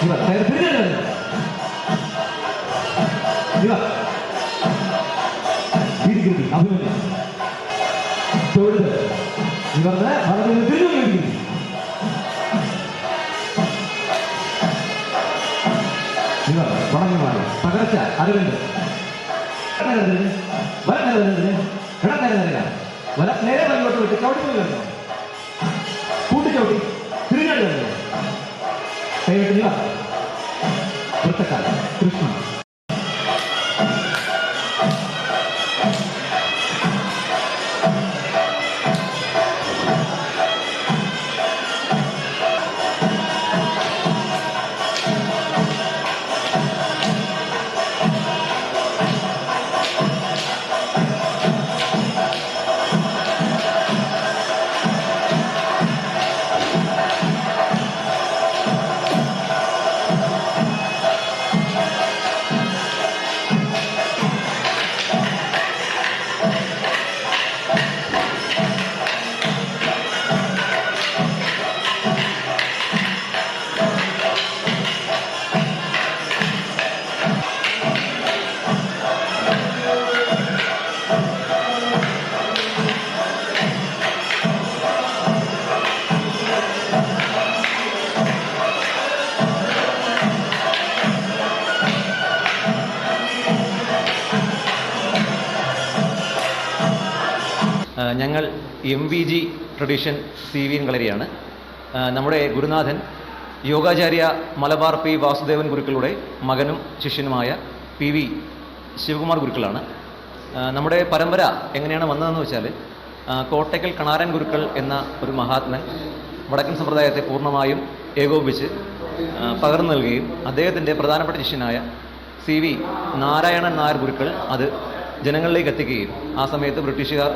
കയറി തിരിഞ്ഞു ഇവർ വീതികൃതി അഭിമന്യു തൊഴുത്. ഇവരുടെ വളരെ തിരിഞ്ഞു വീതികൃതി ഇവർ തുടങ്ങി മാറി. പകർച്ച അറിവുണ്ട് വല നേരെ മുന്നോട്ട് വിട്ട് ചവിട്ടി പോയി കൂട്ടിച്ചവിട്ടി. destacada. ഞങ്ങൾ M V G tradition C V N കളരിയാണ് നമ്മുടെ ഗുരുനാഥൻ യോഗാചാര്യ മലബാർ പി വാസുദേവൻ ഗുരുക്കളുടെ മകനും ശിഷ്യനുമായ പി വി ശിവകുമാർ ഗുരുക്കളാണ്. നമ്മുടെ പരമ്പര എങ്ങനെയാണ് വന്നതെന്ന് വെച്ചാൽ കോട്ടയ്ക്കൽ കണാരൻ ഗുരുക്കൾ എന്ന ഒരു മഹാത്മൻ വടക്കൻ സമ്പ്രദായത്തെ പൂർണമായും ഏകോപിപ്പിച്ച് പകർന്നു നൽകുകയും അദ്ദേഹത്തിന്റെ പ്രധാനപ്പെട്ട ശിഷ്യനായ സി വി നാരായണൻ നായർ ഗുരുക്കൾ അത് ജനങ്ങളിലേക്ക് എത്തിക്കുകയും ആ സമയത്ത് ബ്രിട്ടീഷുകാർ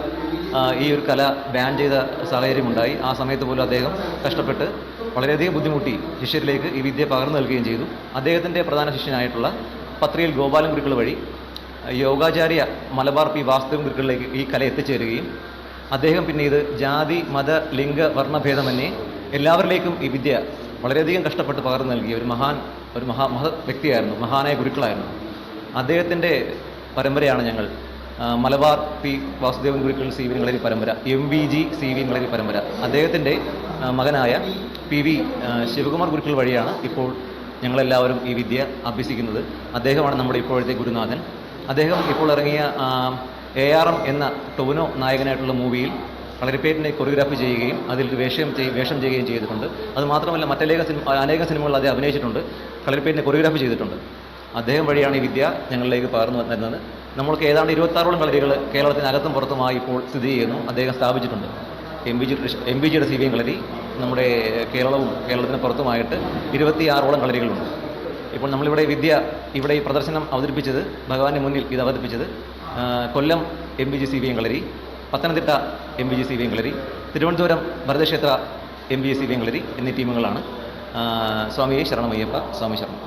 ഈ ഒരു കല ബാൻ ചെയ്ത സാഹചര്യമുണ്ടായി. ആ സമയത്ത് പോലും അദ്ദേഹം കഷ്ടപ്പെട്ട് വളരെയധികം ബുദ്ധിമുട്ടി ശിഷ്യരിലേക്ക് ഈ വിദ്യ പകർന്നു നൽകുകയും ചെയ്തു. അദ്ദേഹത്തിന്റെ പ്രധാന ശിഷ്യനായിട്ടുള്ള പത്രിയിൽ ഗോപാലൻ ഗുരുക്കൾ വഴി യോഗാചാര്യ മലബാർ പി വാസ്തവൻ ഗുരുക്കളിലേക്ക് ഈ കല എത്തിച്ചേരുകയും അദ്ദേഹം പിന്നെ ഇത് ജാതി മത ലിംഗ വർണഭേദമന്യേ എല്ലാവരിലേക്കും ഈ വിദ്യ വളരെയധികം കഷ്ടപ്പെട്ട് പകർന്നു നൽകിയ ഒരു മഹാൻ ഒരു മഹാ മഹ വ്യക്തിയായിരുന്നു മഹാനായ ഗുരുക്കളായിരുന്നു. അദ്ദേഹത്തിന്റെ പരമ്പരയാണ് ഞങ്ങൾ. Malabar P Vasudevan Gurukkal C V നിങ്ങളരി പരമ്പര M V G C V നിങ്ങളരി പരമ്പര. അദ്ദേഹത്തിന്റെ മകനായ പി വി ശിവകുമാർ ഗുരുക്കൾ വഴിയാണ് ഇപ്പോൾ ഞങ്ങളെല്ലാവരും ഈ വിദ്യ അഭ്യസിക്കുന്നത്. അദ്ദേഹമാണ് നമ്മുടെ ഇപ്പോഴത്തെ ഗുരുനാഥൻ. അദ്ദേഹം ഇപ്പോൾ ഇറങ്ങിയ എ ആർ എം എന്ന ടൊവിനോ നായകനായിട്ടുള്ള മൂവിയിൽ കളരിപ്പേറ്റിനെ കൊറിയോഗ്രാഫി ചെയ്യുകയും അതിൽ വേഷം വേഷം ചെയ്യുകയും ചെയ്തിട്ടുണ്ട്. അതുമാത്രമല്ല മറ്റേക സിനിമ അനേക സിനിമകളിൽ അദ്ദേഹം അഭിനയിച്ചിട്ടുണ്ട്. കളരിപ്പേറ്റിനെ കൊറിയോഗ്രാഫി ചെയ്തിട്ടുണ്ട്. അദ്ദേഹം വഴിയാണ് ഈ വിദ്യ ഞങ്ങളിലേക്ക് പകർന്നു വന്നിരുന്നത് നമ്മൾക്ക് ഏതാണ്ട് ഇരുപത്താറോളം കളരികൾ കേരളത്തിനകത്തും പുറത്തുമായി ഇപ്പോൾ സ്ഥിതി ചെയ്യുന്നു. അദ്ദേഹം സ്ഥാപിച്ചിട്ടുണ്ട്. M B G M B ജിയുടെ സി ബി എം കളരി. നമ്മുടെ കേരളവും കേരളത്തിന് പുറത്തുമായിട്ട് ഇരുപത്തിയാറോളം കളരികളുണ്ട്. ഇപ്പോൾ നമ്മളിവിടെ വിദ്യ ഇവിടെ ഈ പ്രദർശനം അവതരിപ്പിച്ചത് ഭഗവാന്റെ മുന്നിൽ ഇത് അവതരിപ്പിച്ചത് Kollam M B G C B M കളരി Pathanamthitta M B G C B M കളരി Thiruvananthapuram Bharathakshetra M B G C B M കളരി എന്നീ ടീമുകളാണ്. സ്വാമിയെ ശരണമയ്യപ്പ സ്വാമി ശരണം